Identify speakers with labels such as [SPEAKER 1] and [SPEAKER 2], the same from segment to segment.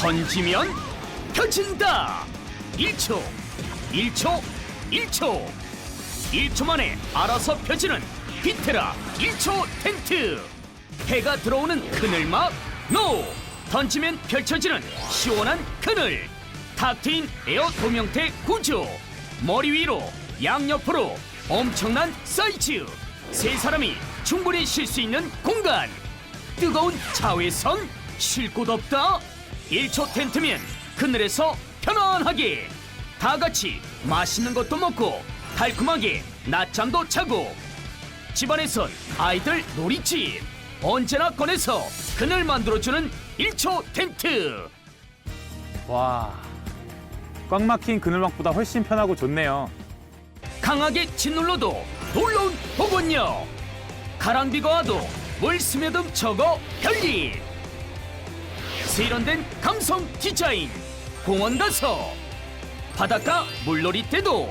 [SPEAKER 1] 던지면 펴진다. 1초 1초 1초. 1초 만에 알아서 펴지는 비테라 1초 텐트. 해가 들어오는 그늘막 노! 던지면 펼쳐지는 시원한 그늘. 탁 트인 에어 도명태 구조. 머리 위로 양옆으로 엄청난 사이즈. 세 사람이 충분히 쉴 수 있는 공간. 뜨거운 자외선 쉴 곳 없다 1초 텐트면 그늘에서 편안하게. 다 같이 맛있는 것도 먹고 달콤하게 낮잠도 자고. 집안에선 아이들 놀이집 언제나 꺼내서 그늘 만들어주는 1초 텐트.
[SPEAKER 2] 와, 꽉 막힌 그늘막보다 훨씬 편하고 좋네요.
[SPEAKER 1] 강하게 짓눌러도 놀라운 복원력 가랑비가 와도 물 스며듬 저거 편리 세련된 감성 디자인. 공원 가서 바닷가 물놀이 때도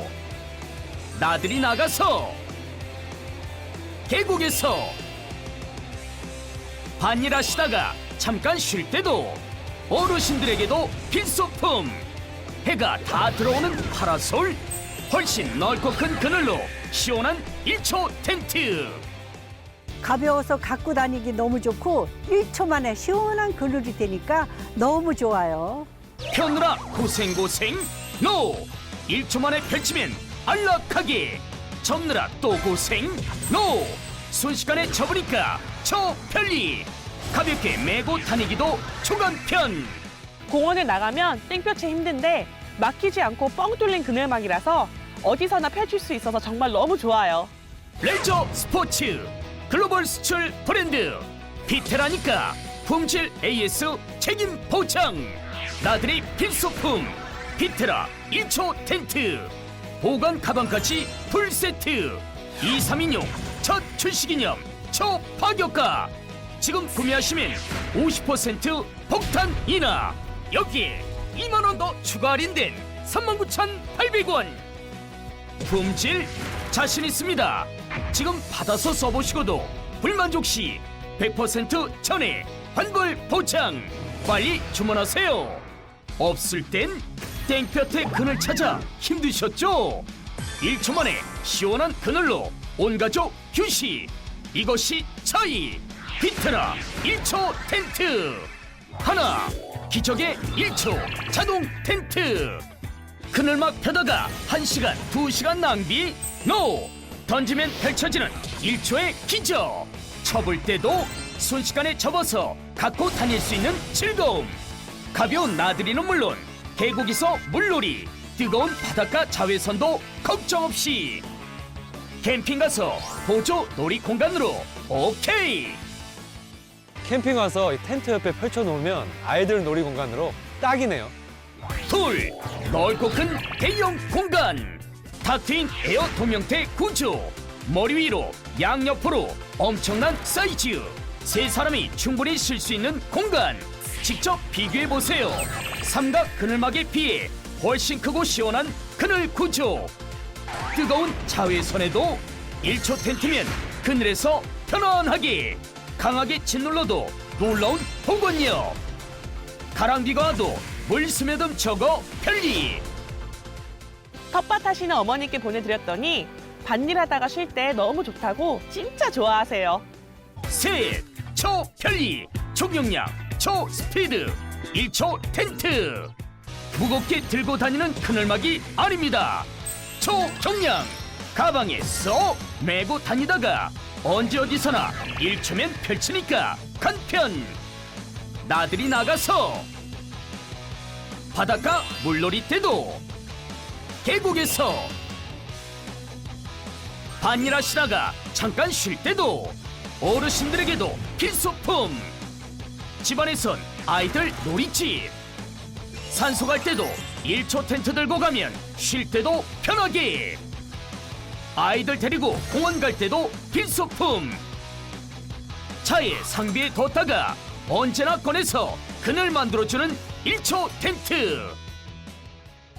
[SPEAKER 1] 나들이 나가서 계곡에서 반일 하시다가 잠깐 쉴 때도 어르신들에게도 필수품. 해가 다 들어오는 파라솔. 훨씬 넓고 큰 그늘로 시원한 1초 텐트
[SPEAKER 3] 가벼워서 갖고 다니기 너무 좋고 1초 만에 시원한 그늘이 되니까 너무 좋아요.
[SPEAKER 1] 펴느라 고생고생. 노! 1초 만에 펼치면 안락하게 접느라 또 고생. 노! 순식간에 접으니까 저 편리. 가볍게 메고 다니기도 초간편.
[SPEAKER 4] 공원에 나가면 땡볕에 힘든데 막히지 않고 뻥 뚫린 그늘막이라서 어디서나 펼칠 수 있어서 정말 너무 좋아요.
[SPEAKER 1] 레저 스포츠 글로벌 수출 브랜드. 비테라니까. 품질 AS 책임 보장. 나들이 필수품. 비테라 1초 텐트. 보관 가방까지 풀세트. 2, 3인용 첫 출시기념 초파격가. 지금 구매하시면 50% 폭탄 인하. 여기에 2만원 더 추가 할인된 39,800원. 품질 자신 있습니다. 지금 받아서 써보시고도 불만족 시 100% 전에 환불 보장 빨리 주문하세요. 없을 땐 땡볕에 그늘 찾아 힘드셨죠? 1초 만에 시원한 그늘로 온 가족 휴식 이것이 차이 비트라 1초 텐트 하나 기적의 1초 자동 텐트 그늘막 펴다가 1시간, 2시간 낭비? NO! 던지면 펼쳐지는 1초의 기적! 접을 때도 순식간에 접어서 갖고 다닐 수 있는 즐거움! 가벼운 나들이는 물론 계곡에서 물놀이, 뜨거운 바닷가 자외선도 걱정 없이 캠핑 가서 보조 놀이 공간으로 오케이!
[SPEAKER 5] 캠핑 이 텐트 옆에 펼쳐놓으면 아이들 놀이 공간으로 딱이네요.
[SPEAKER 1] 둘 넓고 큰 대형 공간 탁 트인 에어 도명태 구조 머리 위로 양옆으로 엄청난 사이즈. 세 사람이 충분히 쉴 수 있는 공간. 직접 비교해 보세요. 삼각 그늘막에 비해 훨씬 크고 시원한 그늘 구조 뜨거운 자외선에도 1초 텐트면 그늘에서 편안하게 강하게 짓눌러도 놀라운 복원력 가랑비가 와도 물 스며듬 저거 편리
[SPEAKER 4] 텃밭 하시는 어머니께 보내드렸더니 밭일 하다가 쉴 때 너무 좋다고 진짜 좋아하세요.
[SPEAKER 1] 셋 초편리 총용량 초스피드 1초 텐트. 무겁게 들고 다니는 그늘막이 아닙니다. 초경량 가방에 쏙 메고 다니다가 언제 어디서나 1초면 펼치니까 간편. 나들이 나가서 바닷가 물놀이 때도 계곡에서 반일 하시다가 잠깐 쉴 때도 어르신들에게도 필수품. 집안에선 아이들 놀이집. 산소 갈 때도 1초 텐트 들고 가면 쉴 때도 편하게. 아이들 데리고 공원 갈 때도 필수품. 차에 상비에 뒀다가 언제나 꺼내서 그늘 만들어주는 1초 텐트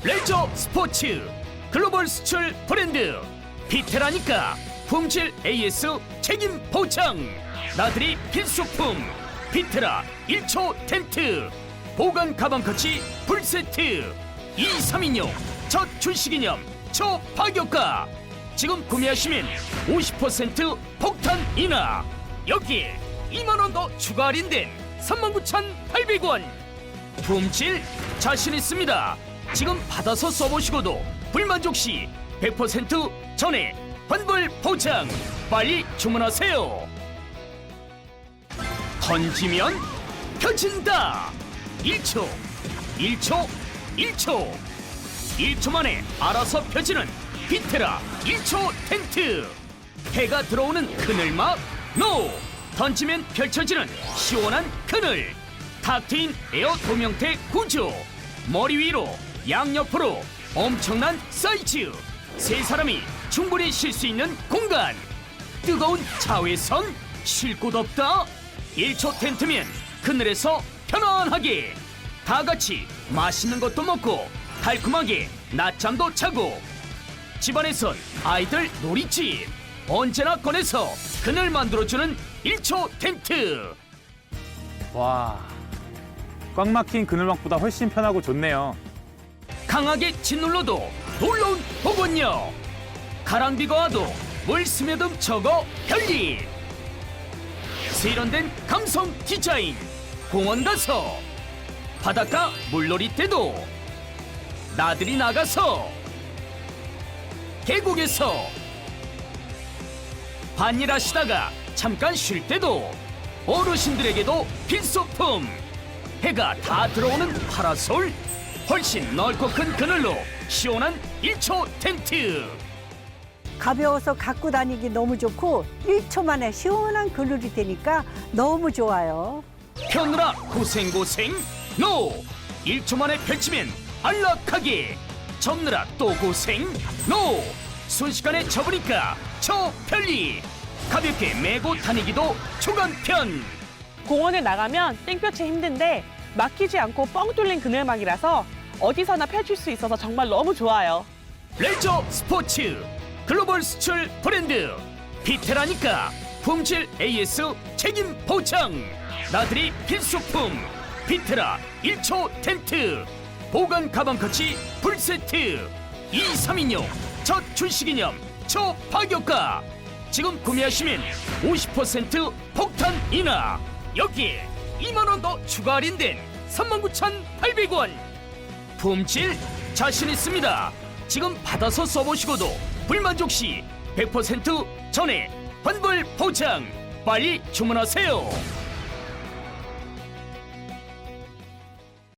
[SPEAKER 1] 레저 스포츠 글로벌 수출 브랜드. 비테라니까 품질 AS 책임 보장. 나들이 필수품. 비테라 1초 텐트. 보관 가방 커치 풀세트. 2316첫 출시기념 초파격가. 지금 구매하시면 50% 폭탄 인하. 여기에 2만원 더 추가 할인된 39,800원. 품질 자신 있습니다 지금 받아서 써보시고도 불만족 시 100% 전에 환불 보장. 빨리 주문하세요. 던지면 펴진다. 1초 1초 1초. 1초 만에 알아서 펴지는 비테라 1초 텐트. 해가 들어오는 그늘막 노. 던지면 펼쳐지는 시원한 그늘. 탁 트인 에어 도명태 구조. 머리 위로 양옆으로 엄청난 사이즈. 세 사람이 충분히 쉴 수 있는 공간. 뜨거운 자외선 쉴 곳 없다. 1초 텐트면 그늘에서 편안하게. 다 같이 맛있는 것도 먹고 달콤하게 낮잠도 자고. 집안에선 아이들 놀이집. 언제나 꺼내서 그늘 만들어주는 1초 텐트.
[SPEAKER 2] 와, 꽉 막힌 그늘막보다 훨씬 편하고 좋네요.
[SPEAKER 1] 강하게 짓눌러도 놀라운 복원력 가랑비가 와도 물 스며듬 저거 편리 세련된 감성 디자인 공원 가서 바닷가 물놀이 때도 나들이 나가서 계곡에서 반일 하시다가 잠깐 쉴 때도 어르신들에게도 필수품 해가 다 들어오는 파라솔 훨씬 넓고 큰 그늘로 시원한 1초 텐트.
[SPEAKER 3] 가벼워서 갖고 다니기 너무 좋고 1초 만에 시원한 그늘이 되니까 너무 좋아요.
[SPEAKER 1] 펴느라 고생고생. 노! 1초 만에 펼치면 안락하게 접느라 또 고생. 노! 순식간에 접으니까 저 편리. 가볍게 메고 다니기도 초간편.
[SPEAKER 4] 공원에 나가면 땡볕에 힘든데 막히지 않고 뻥 뚫린 그늘막이라서 어디서나 펼칠 수 있어서 정말 너무 좋아요.
[SPEAKER 1] 레저 스포츠 글로벌 수출 브랜드. 비테라니까 품질 AS 책임 보장. 나들이 필수품 비테라 1초 텐트. 보관 가방 커치 풀세트. 2316첫 출시기념 초파격가. 지금 구매하시면 50% 폭탄 인하. 여기에 2만원 더 추가 할인된 39,800원 품질 자신 있습니다. 지금 받아서 써보시고도 불만족 시 100% 전에 환불 보장 빨리 주문하세요.